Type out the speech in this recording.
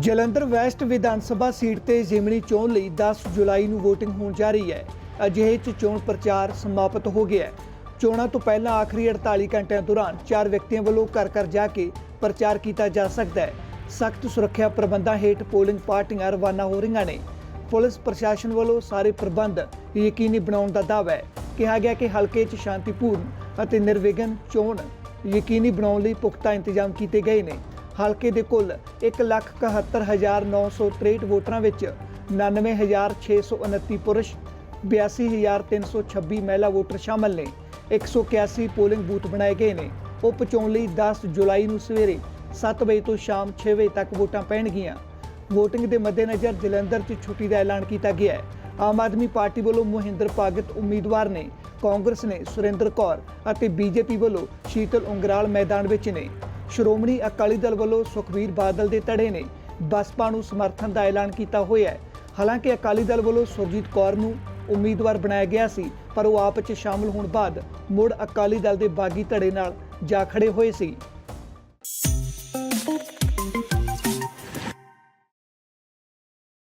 Jalandhar West Vidhan Sabha seat ਤੇ ਜ਼ਿਮਨੀ ਚੋਣ ਲਈ 10 ਜੁਲਾਈ ਨੂੰ VOTING ਹੋਣ ਜਾ ਰਹੀ ਹੈ। ਅਜਿਹੇ 'ਚ ਚੋਣ ਪ੍ਰਚਾਰ ਸਮਾਪਤ ਹੋ ਗਿਆ ਹੈ। ਚੋਣਾਂ ਤੋਂ ਪਹਿਲਾਂ ਆਖਰੀ 48 ਘੰਟਿਆਂ ਦੌਰਾਨ ਚਾਰ ਵਿਅਕਤੀਆਂ ਵੱਲੋਂ ਘਰ ਘਰ ਜਾ ਕੇ ਪ੍ਰਚਾਰ ਕੀਤਾ ਜਾ ਸਕਦਾ ਹੈ। ਸਖਤ ਸੁਰੱਖਿਆ ਪ੍ਰਬੰਧਾਂ ਹੇਠ ਪੋਲਿੰਗ ਪਾਰਟੀਆਂ ਰਵਾਨਾ ਹੋ ਰਹੀਆਂ ਨੇ। ਪੁਲਿਸ ਪ੍ਰਸ਼ਾਸਨ ਵੱਲੋਂ ਸਾਰੇ ਪ੍ਰਬੰਧ ਯਕੀਨੀ ਬਣਾਉਣ ਦਾ ਦਾਅਵਾ ਹੈ। ਕਿਹਾ ਗਿਆ ਕਿ ਹਲਕੇ 'ਚ ਸ਼ਾਂਤੀਪੂਰਨ ਅਤੇ ਨਿਰਵਿਘਨ ਚੋਣ ਯਕੀਨੀ ਬਣਾਉਣ ਲਈ ਪੁਖਤਾ ਇੰਤਜ਼ਾਮ ਕੀਤੇ ਗਏ ਨੇ। ਹਲਕੇ ਦੇ ਕੁੱਲ 171963 ਵੋਟਰਾਂ ਵਿੱਚ 99629 ਪੁਰਸ਼ 82326 ਮਹਿਲਾ ਵੋਟਰ ਸ਼ਾਮਲ ਨੇ। 181 ਪੋਲਿੰਗ ਬੂਥ ਬਣਾਏ ਗਏ ਨੇ। ਉਪ ਚੋਣ ਲਈ 10 ਜੁਲਾਈ ਨੂੰ ਸਵੇਰੇ 7 ਵਜੇ ਤੋਂ ਸ਼ਾਮ 6 ਵਜੇ ਤੱਕ ਵੋਟਾਂ ਪੈਣਗੀਆਂ। VOTING ਦੇ ਮੱਦੇਨਜ਼ਰ ਜਲੰਧਰ 'ਚ ਛੁੱਟੀ ਦਾ ਐਲਾਨ ਕੀਤਾ ਗਿਆ ਹੈ। ਆਮ ਆਦਮੀ ਪਾਰਟੀ ਵੱਲੋਂ ਮੋਹਿੰਦਰ ਭਗਤ ਉਮੀਦਵਾਰ ਨੇ, ਕਾਂਗਰਸ ਨੇ ਸੁਰਿੰਦਰ ਕੌਰ ਅਤੇ ਬੀਜੇਪੀ ਵੱਲੋਂ ਸ਼ੀਤਲ ਉਂਗਰਾਲ ਮੈਦਾਨ ਵਿੱਚ ਨੇ। ਸ਼੍ਰੋਮਣੀ ਅਕਾਲੀ ਦਲ ਵੱਲੋਂ ਸੁਖਬੀਰ ਬਾਦਲ ਦੇ ਧੜੇ ਨੇ ਬਸਪਾ ਨੂੰ ਸਮਰਥਨ ਦਾ ਐਲਾਨ ਕੀਤਾ ਹੋਇਆ ਹੈ। ਹਾਲਾਂਕਿ ਅਕਾਲੀ ਦਲ ਵੱਲੋਂ ਸੁਰਜੀਤ ਕੌਰ ਨੂੰ ਉਮੀਦਵਾਰ ਬਣਾਇਆ ਗਿਆ ਸੀ, ਪਰ ਉਹ ਆਪ 'ਚ ਸ਼ਾਮਲ ਹੋਣ ਬਾਅਦ ਮੁੜ ਅਕਾਲੀ ਦਲ ਦੇ ਬਾਗੀ ਧੜੇ ਨਾਲ ਜਾ ਖੜੇ ਹੋਏ ਸੀ।